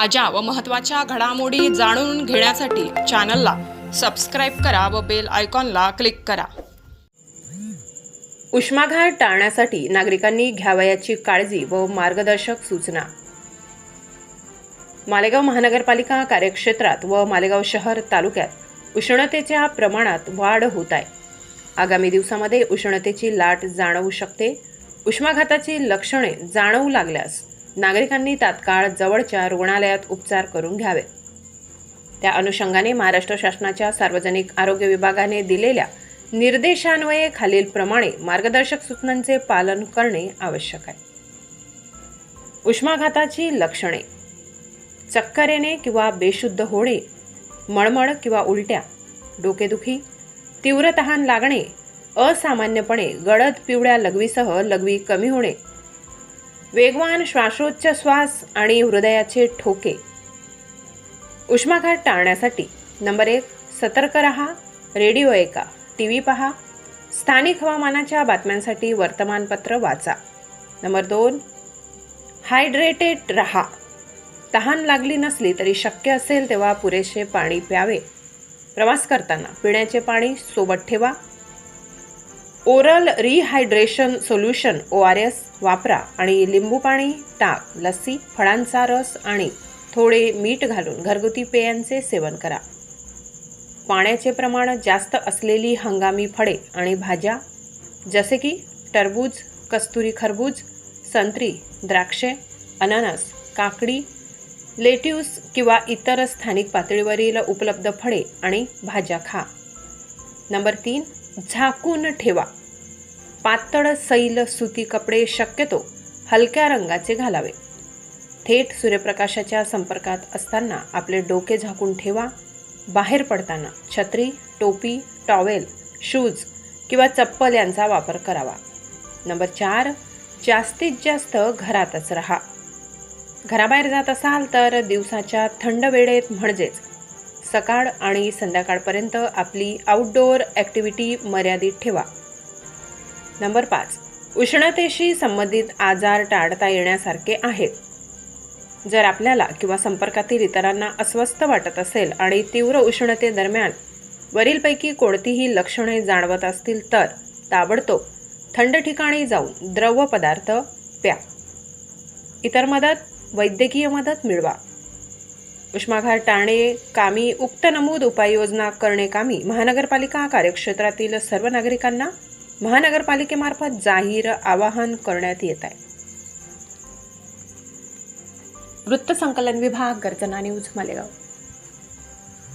ताज्या व महत्त्वाच्या घडामोडी जाणून घेण्यासाठी चॅनलला सबस्क्राईब करा व बेल आयकॉनला क्लिक करा. उष्माघात टाळण्यासाठी नागरिकांनी घ्यावयाची काळजी व मार्गदर्शक सूचना. मालेगाव महानगरपालिका कार्यक्षेत्रात व मालेगाव शहर तालुक्यात उष्णतेच्या प्रमाणात वाढ होत आहे. आगामी दिवसामध्ये उष्णतेची लाट जाणवू शकते. उष्माघाताची लक्षणे जाणवू लागल्यास नागरिकांनी तात्काळ जवळच्या रुग्णालयात उपचार करून घ्यावे. त्या अनुषंगाने महाराष्ट्र शासनाच्या सार्वजनिक आरोग्य विभागाने दिलेल्या निर्देशान्वये खालीलप्रमाणे मार्गदर्शक सूचनांचे पालन करणे आवश्यक आहे. उष्माघाताची लक्षणे चक्कर येणे किंवा बेशुद्ध होणे मळमळ किंवा उलट्या डोकेदुखी तीव्र तहान लागणे असामान्यपणे गडद पिवळ्या लघवीसह लघवी कमी होणे वेगवान श्वासोच्छ्वास आणि हृदयाचे ठोके. उष्माघात टाळण्यासाठी नंबर एक सतर्क रहा रेडिओ ऐका टी व्ही पहा स्थानिक हवामानाच्या बातम्यांसाठी वर्तमानपत्र वाचा. नंबर दोन हायड्रेटेड रहा. तहान लागली नसली तरी शक्य असेल तेव्हा पुरेसे पाणी प्यावे. प्रवास करताना पिण्याचे पाणी सोबत ठेवा. Oral rehydration solution O R S वापरा आणि लिंबू पाणी ताक लस्सी फळांचा रस आणि थोडे मीठ घालून घरगुती पेयांचे सेवन करा. पाण्याचे प्रमाण जास्त असलेली हंगामी फळे आणि भाज्या जसे की टरबूज कस्तुरी खरबूज संत्री द्राक्षे अननस काकडी लेट्यूस किंवा इतर स्थानिक पातळीवरील उपलब्ध फळे आणि भाज्या खा. नंबर तीन झाकून ठेवा. पातळ सैल सुती कपडे शक्यतो हलक्या रंगाचे घालावे. थेट सूर्यप्रकाशाच्या संपर्कात असताना आपले डोके झाकून ठेवा. बाहेर पडताना छत्री टोपी टॉवेल शूज किंवा चप्पल यांचा वापर करावा. नंबर चार जास्तीत जास्त घरातच राहा. घराबाहेर जात असाल तर दिवसाच्या थंड वेळेत म्हणजेच सकाळ आणि संध्याकाळपर्यंत आपली आउटडोअर ॲक्टिव्हिटी मर्यादित ठेवा. नंबर पाच. उष्णतेशी संबंधित आजार टाळता येण्यासारखे आहेत. जर आपल्याला किंवा संपर्कातील इतरांना अस्वस्थ वाटत असेल आणि तीव्र उष्णतेदरम्यान वरीलपैकी कोणतीही लक्षणे जाणवत असतील तर ताबडतोब थंड ठिकाणी जाऊन द्रव पदार्थ प्या. इतर मदत वैद्यकीय मदत मिळवा. उष्माघात टाळणे कामी उक्त नमूद उपाययोजना करणे कामी महानगरपालिका कार्यक्षेत्रातील सर्व नागरिकांना महानगरपालिकेमार्फत जाहीर आवाहन करण्यात येत आहे. वृत्तसंकलन विभाग गर्जना न्यूज मालेगाव.